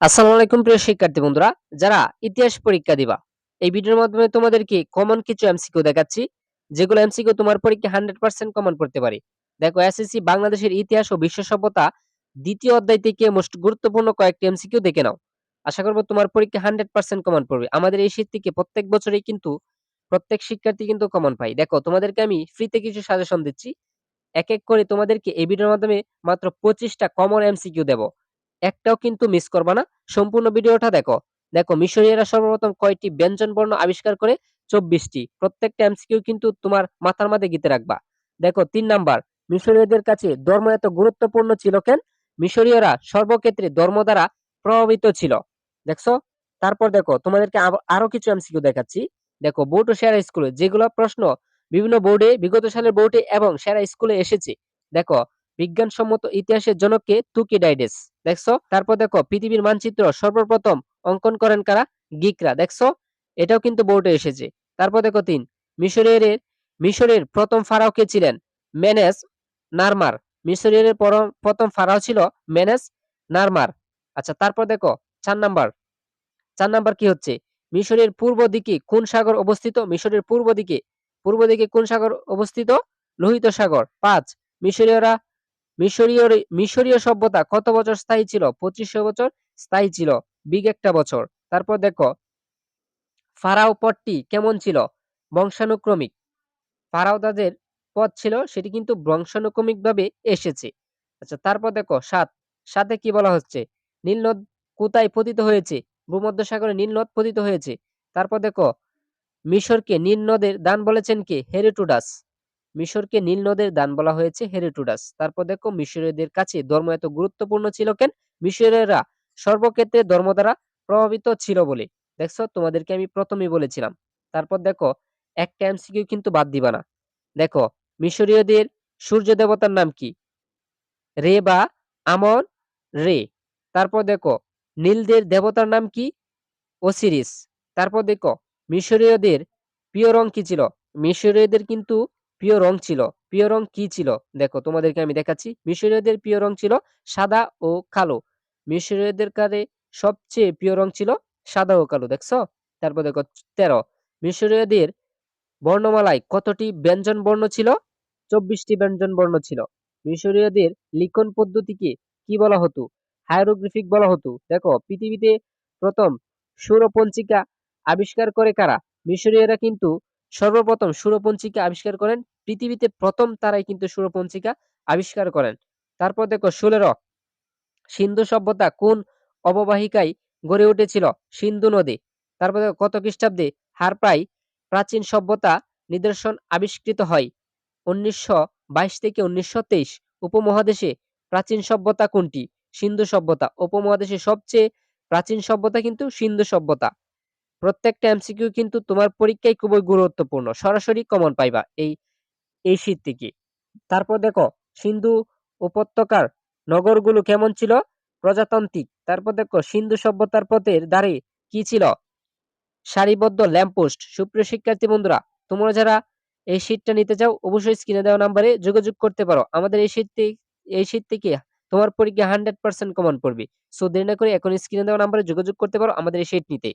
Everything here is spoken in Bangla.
আসসালামু আলাইকুম প্রিয় শিক্ষার্থী বন্ধুরা, যারা ইতিহাস পরীক্ষা দিবা, এই ভিডিওর মাধ্যমে তোমাদেরকে কমন কিছু এমসিকিউ দেখাচ্ছি, যেগুলো এমসিকিউ তোমার পরীক্ষা হান্ড্রেড পার্সেন্ট কমন করতে পারে। দেখো এসএসসি বাংলাদেশের ইতিহাস ও বিশ্ব সভ্যতা দ্বিতীয় অধ্যায় থেকে মোস্ট গুরুত্বপূর্ণ কয়েকটি এমসিকিউ দেখে নাও। আশা করব তোমার পরীক্ষা হান্ড্রেড পার্সেন্ট কমন পড়বে। আমাদের এই শীত থেকে প্রত্যেক বছরই কিন্তু প্রত্যেক শিক্ষার্থী কিন্তু কমন পাই দেখো, তোমাদেরকে আমি ফ্রিতে কিছু সাজেশন দিচ্ছি। এক এক করে তোমাদেরকে এই ভিডিওর মাধ্যমে মাত্র পঁচিশটা কমন এমসিকিউ দেবো। একটাও কিন্তু মিস করবা না। সম্পূর্ণ ভিডিওটা দেখো। দেখো, মিশরীয়রা সর্বপ্রথম কয়টি ব্যঞ্জন বর্ণ আবিষ্কার করে? চব্বিশটি। প্রত্যেকটা এমসিকিউ কিন্তু তোমার মাথার মাঝে গীতে রাখবা। দেখো, তিন নাম্বার, মিশরীয়দের কাছে ধর্ম এত গুরুত্বপূর্ণ ছিল কেন? মিশরীয়রা সর্বক্ষেত্রে ধর্ম দ্বারা প্রভাবিত ছিল। দেখছ? তারপর দেখো, তোমাদেরকে আরও কিছু এমসিকিউ দেখাচ্ছি। দেখো বোর্ড ও সেরা স্কুলে যেগুলো প্রশ্ন বিভিন্ন বোর্ডে বিগত সালের বোর্ডে এবং সেরা স্কুলে এসেছে। দেখো বিজ্ঞানসম্মত ইতিহাসের জনককে তুকিডাইডেস দেখছ? তারপর দেখো, পৃথিবীর মানচিত্র সর্বপ্রথম অঙ্কন করেন কারা? গিকরা দেখছ? এটাও কিন্তু বোর্ডে এসেছে। তারপর দেখো তিন, মিশরের মিশরের প্রথম ফারাও কে ছিলেন? Menes Narmer. মিশরের প্রথম ফারাও ছিল মেনেস নারমার। আচ্ছা তারপর দেখো, চার নাম্বার। চার নাম্বার কি হচ্ছে? মিশরের পূর্ব দিকে কোন সাগর অবস্থিত? মিশরের পূর্ব দিকে পূর্ব দিকে কোন সাগর অবস্থিত? লোহিত সাগর। পাঁচ, মিশরীয়রা মিশরীয় মিশরীয় সভ্যতা কত বছর স্থায়ী ছিল? পঁচিশশো বছর স্থায়ী ছিল। বিগ একটা বছর। তারপর দেখো, ফারাও পদটি কেমন ছিল? বংশানুক্রমিক। ফারাও তাদের পদ ছিল, সেটি কিন্তু বংশানুক্রমিক ভাবে এসেছে। আচ্ছা তারপর দেখো, সাত। সাথে কি বলা হচ্ছে? নীল নদ কোথায় পতিত হয়েছে? ভূমধ্যসাগরে নীল নদ পতিত হয়েছে। তারপর দেখো, মিশরকে নীল নদের দান বলেছেন কে? হেরিটুডাস। মিশরকে নীল নদের দান বলা হয়েছে হেরিটুডাস তারপর দেখো মিশরীয়দের কাছে ধর্ম এত গুরুত্বপূর্ণ ছিল কেন? মিশরীয়রা সর্বক্ষেত্রে ধর্ম দ্বারা প্রভাবিত ছিল বলে। দেখছ? তোমাদেরকে আমি প্রথমেই বলেছিলাম। তারপর দেখো, একটা এমসিকিউ কিন্তু বাদ দিবা না। দেখো, মিশরীয়দের সূর্য দেবতার নাম কি? রে বা আমন রে। তারপর দেখো, নীলদের দেবতার নাম কি? ওসিরিস। তারপর দেখো, মিশরীয়দের প্রিয় রং কি ছিল? মিশরীয়দের কিন্তু প্রিয় রং ছিল। প্রিয় রং কি ছিল? দেখো, তোমাদেরকে আমি দেখাচ্ছি। মিশরীয়দের প্রিয় রং ছিল সাদা ও কালো। মিশরীয়দের কারে সবচেয়ে প্রিয় রং ছিল সাদা ও কালো, দেখছ? তারপর দেখো, তেরো। মিশরীয়দের বর্ণমালায় কতটি ব্যঞ্জন বর্ণ ছিল? চব্বিশটি ব্যঞ্জন বর্ণ ছিল। মিশরীয়দের লিখন পদ্ধতিকে কি বলা হতো? হায়ারোগ্রাফিক বলা হতো। দেখো, পৃথিবীতে প্রথম সুরপঞ্চিকা আবিষ্কার করে কারা? মিশরীয়রা কিন্তু সর্বপ্রথম সুরপঞ্চিকা আবিষ্কার করেন। পৃথিবীতে প্রথম তারাই কিন্তু সুরপঞ্চিকা আবিষ্কার করেন। তারপর দেখো ষোলেরো সিন্ধু সভ্যতা কোন অববাহিকায় গড়ে উঠেছিল? সিন্ধু নদী। তারপর দেখো কত খ্রিস্টাব্দে হারপ্রাই প্রাচীন সভ্যতা নিদর্শন আবিষ্কৃত হয়। উনিশশো বাইশ থেকে উনিশশো তেইশ উপমহাদেশে প্রাচীন সভ্যতা কোনটি? সিন্ধু সভ্যতা। উপমহাদেশে সবচেয়ে প্রাচীন সভ্যতা কিন্তু সিন্ধু সভ্যতা। প্রত্যেকটা এমসিকিউ কিন্তু তোমার পরীক্ষায় খুবই গুরুত্বপূর্ণ। সরাসরি কমন পাইবা এই এই শীত থেকে। তারপর দেখো, সিন্ধু উপত্যকার নগরগুলো কেমন ছিল? প্রজাতান্ত্রিক। তারপর দেখো, সিন্ধু সভ্যতার পথের দ্বারে কি ছিল? সারিবদ্ধ ল্যাম্পপোস্ট সুপ্রিয় শিক্ষার্থী বন্ধুরা, তোমরা যারা এই শীটটা নিতে চাও, অবশ্যই স্ক্রিনে দেওয়া নাম্বারে যোগাযোগ করতে পারো। আমাদের এই শীত এই শীত থেকে তোমার পরীক্ষা হান্ড্রেড পার্সেন্ট কমন পড়বে। সো দেরি না করে এখন স্ক্রিনে দেওয়া নাম্বারে যোগাযোগ করতে পারো আমাদের এই শীট নিতে।